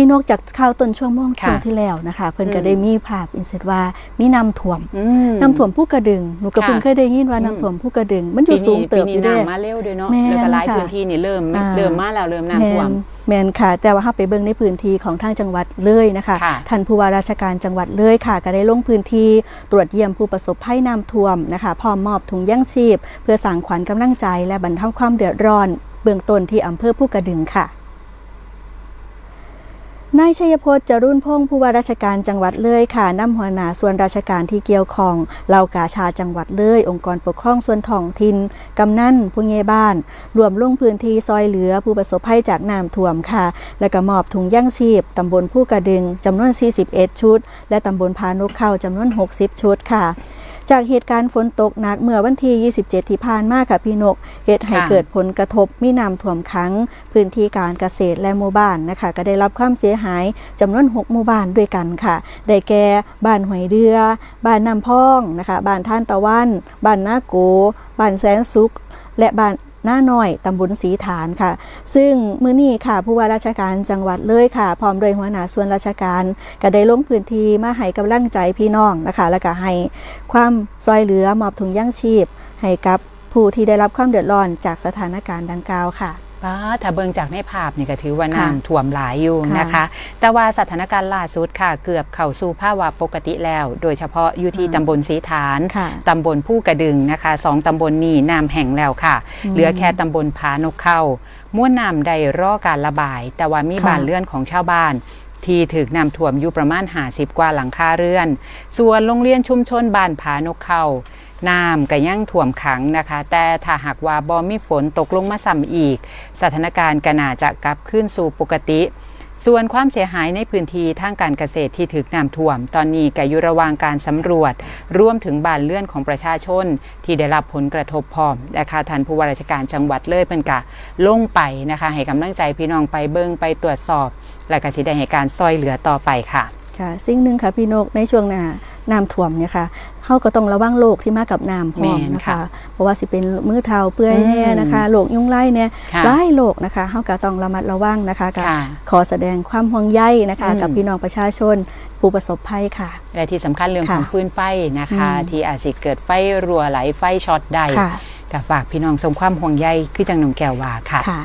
พี่นกจากข่าวต้นช่วงโมงค่ะช่วงที่แล้วนะคะ เพิ่นก็อืมได้มีภาพอินเสตว่ามีน้ำท่วมอืมน้ำท่วมผู้กระดึงหนูก็ค่ะเพิ่งเคยได้ยินว่าอืมน้ำท่วมผู้กระดึง มันอยู่ปีสูนี้งเติบปีอนี้ยู่เด้น้ำมาเร็วด้วยเนาะแม่นแล้วก็หลายค่ะพื้นที่นี่เริ่มอ่าเริ่มมาแล้วเริ่มแมน้ำท่วมนแมนค่ะ แต่ว่าเฮาไปเบิ่งในพื้นที่ของทางจังหวัดเลยนะคะค่ะท่านผู้ว่าราชการจังหวัดเลยค่ะ ก็ได้ลงพื้นที่ตรวจเยี่ยมผู้ประสบภัยน้ำท่วมนะคะพร้อมมอบถุงยังชีพ เพื่อสร้างขวัญกำลังใจและบรรเทาความเดือดร้อน เบื้องต้นที่อำเภอผู้กระดึงค่ะ นายชัยพจน์จรุ่นพงศ์ผู้ว่าราชการจังหวัดเลยค่ะนำหัวหน้าส่วนราชการที่เกี่ยวข้องเหล่ากาชาจังหวัดเลย องค์กรปกครองส่วนท้องถิ่นกำนันผู้ใหญ่บ้านรวมลงพื้นที่ซอยเหลือผู้ประสบภัยจากน้ำท่วมค่ะ และก็มอบถุงย่างชีพตำบลผู้กระดึงจำนวน 41 ชุด และตำบลพานกเข้าจำนวน 60 ชุดค่ะ จากเหตุการณ์ฝนตกหนักเมื่อวันที่ 27 ที่ผ่านมาค่ะพี่นกเหตุให้ค่ะเกิดผลกระทบมีน้ำท่วมขัง พื้นที่การเกษตรและหมู่บ้านนะคะ ก็ได้รับความเสียหายจำนวน 6 หมู่บ้านด้วยกันค่ะ ได้แก่บ้านหอยเรือ บ้านน้ำพองนะคะ บ้านท่านตะวัน บ้านนาโก บ้านแสนสุข และบ้าน หน้าหน่อยตำบลสีฐานค่ะ ซึ่งมื้อนี้ค่ะ ผู้ว่าราชการจังหวัดเลยค่ะ พร้อมโดยหัวหน้าส่วนราชการก็ได้ลงพื้นที่มาให้กำลังใจพี่น้องนะคะ แล้วก็ให้ความซอยเหลือมอบถุงย่างชีพ ให้กับผู้ที่ได้รับความเดือดร้อนจากสถานการณ์ดังกล่าวค่ะ ป้าถ้าเบิงจากในภาพนี่ก็ถือว่าน้ำท่วมหลายอยู่ะนะคะ แต่ว่าสถานการณ์ล่าสุดค่ะ เกือบเข้าสู่ภาวะปกติแล้ว โดยเฉพาะอยู่ที่ตำบลสีฐานตำบลผู้กระดึงนะคะสองตำบลนี้น้ำแห้งแล้วค่ะ เหลือแค่ตำบลผานกเข้าม้วนน้ำได้รอการระบาย แต่ว่ามีบานเรือนของชาวบ้านที่ถึกน้ำท่วมอยู่ประมาณ50กว่าหลังคาเรือน ส่วนโรงเรียนชุมชนบ้านผานกเข้า น้ำก็ยังท่วมขังนะคะ แต่ถ้าหากว่าบ่มีฝนตกลงมาซ้ำอีก สถานการณ์ก็น่าจะกลับขึ้นสู่ปกติ ส่วนความเสียหายในพื้นที่ทางการเกษตรที่ถึกน้ำท่วม ตอนนี้ก็อยู่ระหว่างการสำรวจรวมถึงบานเลื่อนของประชาชน ที่ได้รับผลกระทบพร้อมนะคะท่านผู้ว่าราชการจังหวัดเลยเป็นกะลงไปนะคะ ให้กำลังใจพี่น้องไปเบิงไปตรวจสอบ และก็สิได้ให้การซอยเหลือต่อไปค่ะค่ะสิ่งหนึ่งค่ะพี่นกในช่วงหน้า น้ำท่วมเนี่ยค่ะเขาก็ต้องระวังโรคที่มากับน้ำพร้อมแม่นนะค่ะคะ เพราะว่าสิเป็นมือเท้าเปื่อยเนี่ยนะคะโรคยุงไล่เนี่ยค่ะไล่โรคนะคะเขาก็ต้องระมัดระวังนะคะก็ค่ะขอแสดงความห่วงใยนะคะอืมกับพี่น้องประชาชนผู้ประสบภัยค่ะและที่สำคัญเรื่องของค่ะฟืนไฟนะคะอืมที่อาจสิเกิดไฟรัวไหลไฟช็อตได้ค่ะก็ฝากพี่น้องส่งความห่วงใยคือจังหนุ่มแก้วว่าค่ะค่ะ